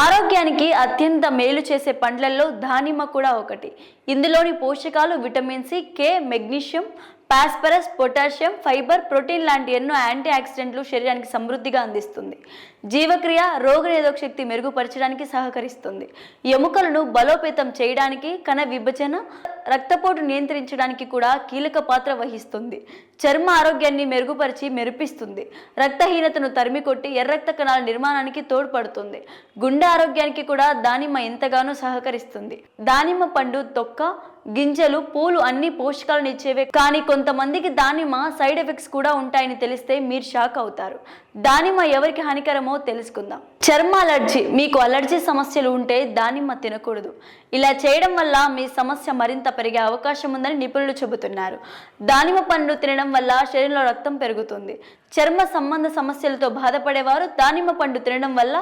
ఆరోగ్యానికి అత్యంత మేలు చేసే పండ్లలో దానిమ్మ కూడా ఒకటి. ఇందులోని పోషకాలు vitamin C K magnesium phosphorus potassium fibre protein లాంటి ఎన్నో యాంటీ ఆక్సిడెంట్లు శరీరానికి సమృద్ధిగా అందిస్తుంది. జీవక్రియ రోగనిరోధక శక్తి మెరుగుపరచడానికి సహకరిస్తుంది. ఎముకలను బలోపేతం చేయడానికి కణ విభజన రక్తపోటు నియంత్రించడానికి కూడా కీలక పాత్ర వహిస్తుంది. చర్మ ఆరోగ్యాన్ని మెరుగుపరిచి మెరిపిస్తుంది. రక్తహీనతను తరిమికొట్టి ఎర్రక్త కణాల నిర్మాణానికి తోడ్పడుతుంది. గుండె ఆరోగ్యానికి కూడా దానిమ్మ ఎంతగానో సహకరిస్తుంది. దానిమ్మ పండు తొక్క గింజలు పూలు అన్ని పోషకాలను ఇచ్చేవే. కానీ కొంతమందికి దానిమ్మ సైడ్ ఎఫెక్ట్స్ కూడా ఉంటాయని తెలిస్తే మీరు షాక్ అవుతారు. దానిమ్మ ఎవరికి హానికరమో తెలుసుకుందాం. చర్మ అలర్జీ మీకు అలర్జీ సమస్యలు ఉంటే దానిమ్మ తినకూడదు. ఇలా చేయడం వల్ల మీ సమస్య మరింత పెరిగే అవకాశం ఉందని నిపుణులు చెబుతున్నారు. దానిమ్మ పండు తినడం వల్ల శరీరంలో రక్తం పెరుగుతుంది. చర్మ సంబంధ సమస్యలతో బాధపడేవారు దానిమ్మ పండు తినడం వల్ల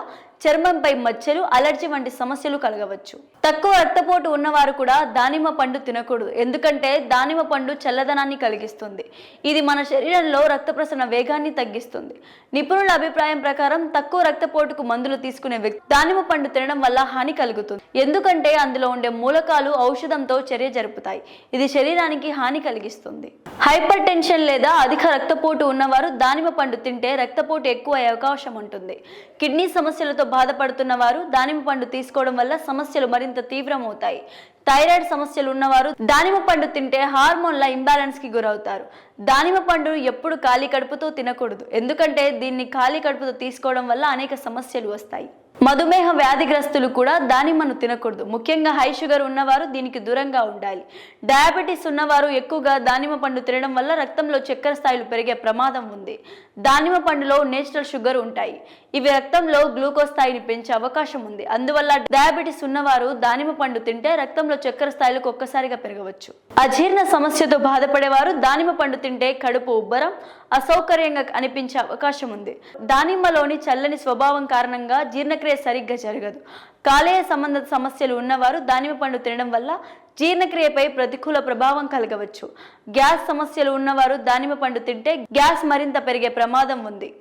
చర్మంపై మచ్చలు అలర్జీ వంటి సమస్యలు కలగవచ్చు. తక్కువ రక్తపోటు ఉన్నవారు కూడా దానిమ్మ పండు తినకూడదు. ఎందుకంటే దానిమ్మ పండు చల్లదనాన్ని కలిగిస్తుంది. ఇది మన శరీరంలో రక్త ప్రసరణ వేగాన్ని తగ్గిస్తుంది. నిపుణుల అభిప్రాయం ప్రకారం తక్కువ రక్తపోటుకు మందులు తీసుకునే వ్యక్తి దానిమ్మ పండు తినడం వల్ల హాని కలుగుతుంది. ఎందుకంటే అందులో ఉండే మూలకాలు ఔషధంతో చర్య జరుపుతాయి. ఇది శరీరానికి హాని కలిగిస్తుంది. హైపర్ టెన్షన్ లేదా అధిక రక్తపోటు ఉన్నవారు దానిమ్మ పండు తింటే రక్తపోటు ఎక్కువ అయ్యే అవకాశం ఉంటుంది. కిడ్నీ సమస్యలతో బాధపడుతున్న వారు దానిమ్మ పండు తీసుకోవడం వల్ల సమస్యలు మరింత తీవ్రమవుతాయి. థైరాయిడ్ సమస్యలు ఉన్నవారు దానిమ్మ పండు తింటే హార్మోన్ల ఇంబ్యాలెన్స్కి గురవుతారు. దానిమ్మ పండు ఎప్పుడు ఖాళీ కడుపుతో తినకూడదు. ఎందుకంటే దీన్ని ఖాళీ కడుపుతో తీసుకోవడం వల్ల అనేక సమస్యలు వస్తాయి. మధుమేహ వ్యాధిగ్రస్తులు కూడా దానిమ్మను తినకూడదు. ముఖ్యంగా హై షుగర్ ఉన్నవారు దీనికి దూరంగా ఉండాలి. డయాబెటీస్ ఉన్నవారు ఎక్కువగా దానిమ్మ పండు తినడం వల్ల రక్తంలో చక్కెర స్థాయిలు పెరిగే ప్రమాదం ఉంది. దానిమ్మ పండులో నేచురల్ షుగర్ ఉంటాయి. ఇవి రక్తంలో గ్లూకోజ్ స్థాయిని పెంచే అవకాశం ఉంది. అందువల్ల డయాబెటీస్ ఉన్నవారు దానిమ్మ పండు తింటే రక్తంలో చక్కెర స్థాయిలకు ఒక్కసారిగా పెరగవచ్చు. అజీర్ణ సమస్యతో బాధపడేవారు దానిమ్మ పండు తింటే కడుపు ఉబ్బరం అసౌకర్యంగా అనిపించే అవకాశం ఉంది. దానిమ్మలోని చల్లని స్వభావం కారణంగా జీర్ణక్రియ సరిగ్గా జరగదు. కాలేయ సంబంధ సమస్యలు ఉన్నవారు దానిమ్మ పండు తినడం వల్ల జీర్ణక్రియపై ప్రతికూల ప్రభావం కలగవచ్చు. గ్యాస్ సమస్యలు ఉన్నవారు దానిమ్మ పండు తింటే గ్యాస్ మరింత పెరిగే ప్రమాదం ఉంది.